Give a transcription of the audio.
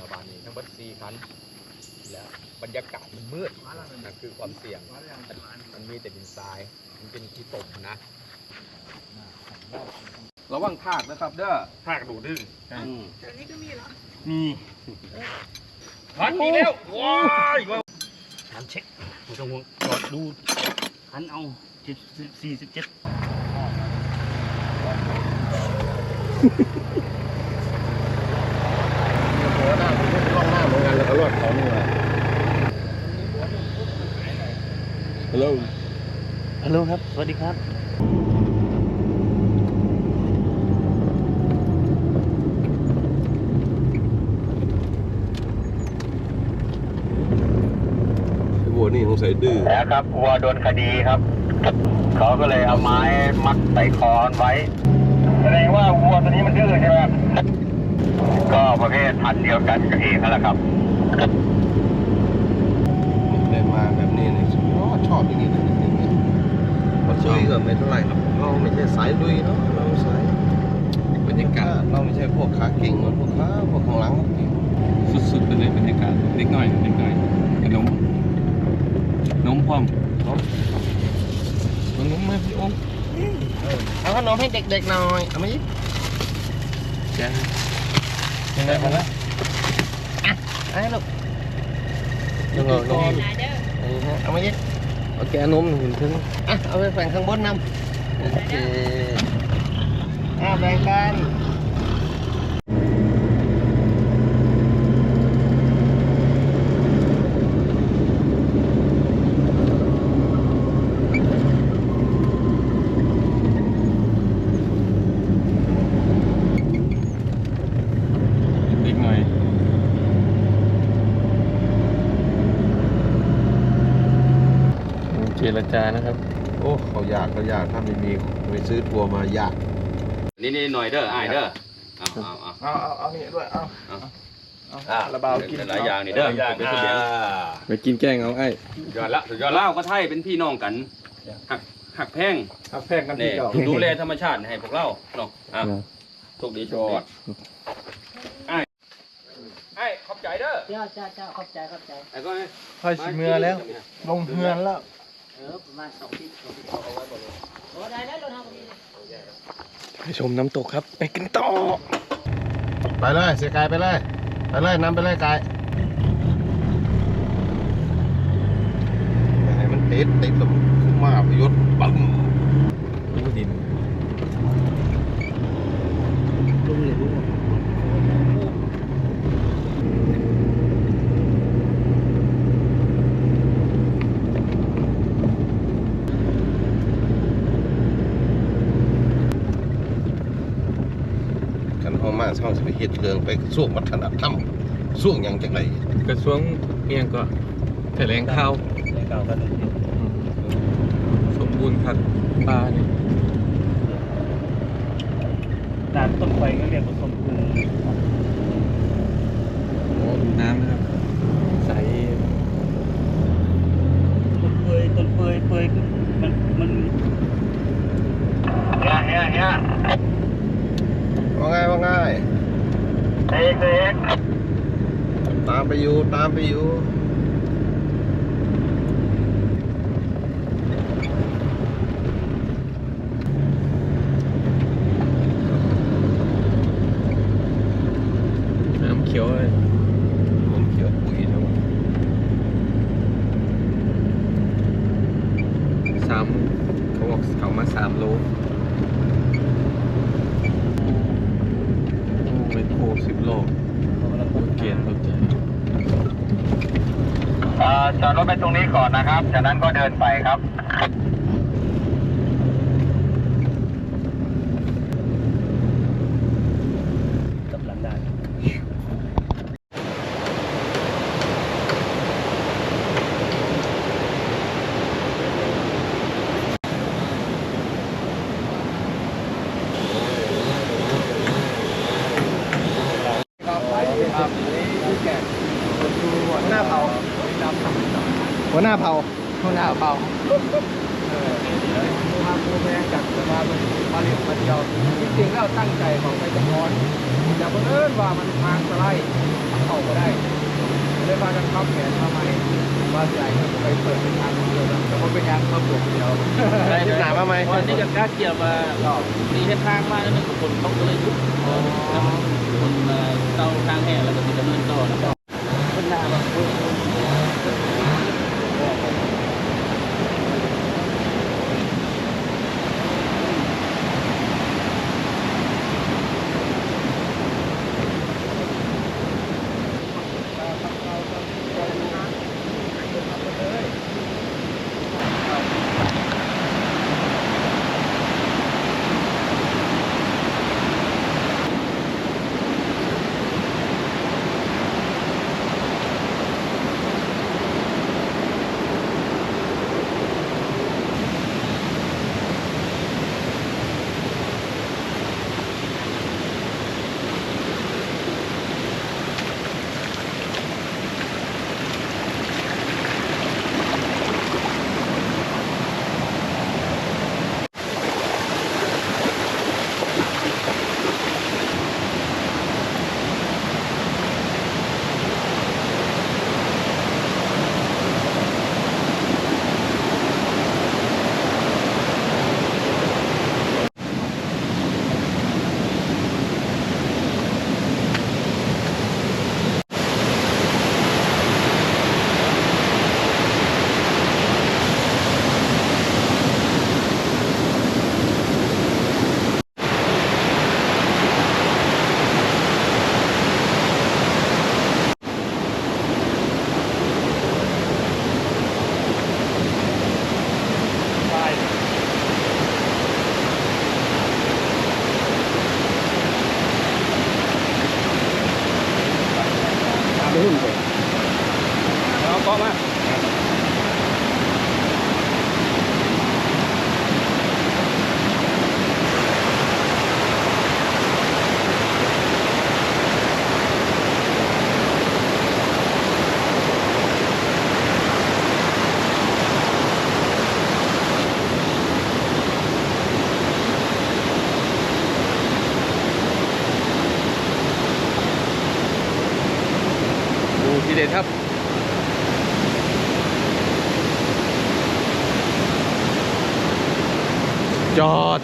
ระบาดนี้ทั้งหมดสี่คันแล้วบรรยากาศมันมืดนั่นคือความเสี่ยง มันมีแต่ดินทราย มันเป็นที่ตกนะระวังทากนะครับ เด้อภาคดูดื้ออืมมีพันอีกแล้ว ว้ายหันเช็คไม่ต้องห่วงจอดดูหันเอาเจ็ด สิบสี่สิบเจ็ดหัวหน้าผมก็ล่องหน้าเหมือนกันแล้วก็รอดเขานี่แหละฮัลโหลฮัลโหลครับ สวัสดีครับ ไอ้วัวนี่ สงสัยดื้อแล้วครับวัวโดนคดีครับ เขาก็เลยเอาไม้มัดใส่คอนไว้ แสดงว่าวัวตัวนี้มันดื้อใช่ไหมครับก็ประเภทพันธุ์เดียวกันกับเอกนั่นแหละครับได้มาแบบนี้เนี่ยชอบชอบอย่างนี้เลยอย่างนี้พอซุยก็ไม่เท่าไหร่หรอกเราไม่ใช่สายลุยเนาะเราสายบรรยากาศเราไม่ใช่พวกขาเก่งเหมือนพวกขาพวกข้างหลังเขาเก่งสุดๆไปเลยบรรยากาศเล็กน้อยเล็กน้อยขนมนม พร้อมขนมมาพี่โอ๊คเอาขนมให้เด็กๆหน่อยเอามาอีกแจ้งยังไงพอละอะไอ้ลูกนมนมเอามาอีกโอเคนมหุ่นถึงอะเอาไปแบ่งข้างบนนำโอเคอะแบ่งกัน เจรจานะครับ โอ้เขายากเขายากถ้าไม่มีไปซื้อทัวร์มายากนี่นี่หน่อยเด้ออ้ายเด้อเอาเอาเอาเอาเอาเอานี่ด้วย เอาอ่าระบากินหลายอย่างนี่เด้อเป็นเสบียงไปกินแกงเอาไอ้สุดยอดละสุดยอดเล่าวก็ไทยเป็นพี่น้องกันหักหักแพงเอาแพงกันนี่ที่เก่าดูแลธรรมชาติให้พวกเราเนาะอะโชคดีโชคดีไอ้ไอ้ขอบใจเด้อเจ้าเจ้าเจ้าขอบใจขอบใจไอ้ก็ค่อยสิเมื่อแล้ว ลงเฮือนแล้ว เออประมาณสองที่สองที่โอ้ได้แล้วรถทางนี้ไปชมน้ำตกครับ ไปกันต่อ ไปเลยเสียกายไปเลย ไปเลยนำไปเลยกายอย่าให้มันติดติดแล้วมันขึ้นมาพยศปั๊ม ดูดิน ลุงเลยลุง กันห้อง มาช่องสิไปเฮ็ดเรื่องไปส่วงวัฒนธรรมส่วงหยังจังไรกระทรวงเมียงก็แถลงข่าวในเก่ากันสมบูรณ์พันธุ์ปลาเนี่ยด่านต้นไฟก็เรียกว่าสมบูรณ์โอ้ดูน้ำนะครับใสต้นเปยต้นเปยเปยคือมันมันเนี่ยเนี่ยเนี่ยว่าไงว่าไง เอกเอกตามไปอยู่ ตามไปอยู่น้ำเขียวเลยผมเขียวปุ๋ยนะวะสามเขาบอกเขามาสามโลโอ้ไม่โค สิบโลรถเกณฑ์รถใจจอดรถไปตรงนี้ก่อนนะครับ จากนั้นก็เดินไปครับหลังด่าน หัวหน้าเผา หัวหน้าเผาหัวหน้าเผาพาครูแม่จากมาเดียวจริงๆแล้วตั้งใจของไปจะพรแต่บังเอิญว่ามันทางสไลด์เข้าก็ได้เลยพากันเข้าแขนเข้ามาว่าใหญ่ไปเปิดเป็นทางเดียวแล้วแต่ว่าเป็นยางเข้าตัวเดียวได้ที่หนามาไหมวันนี้จะกล้าเกี่ยวมามีเส้นทางมาแล้วนึงคนเขาก็เลยยุบแล้วมันคนมาเต้าทางแห่แล้วก็มีดำเนินต่อนะครับคนหน้าแบบ เด็ดครับจอด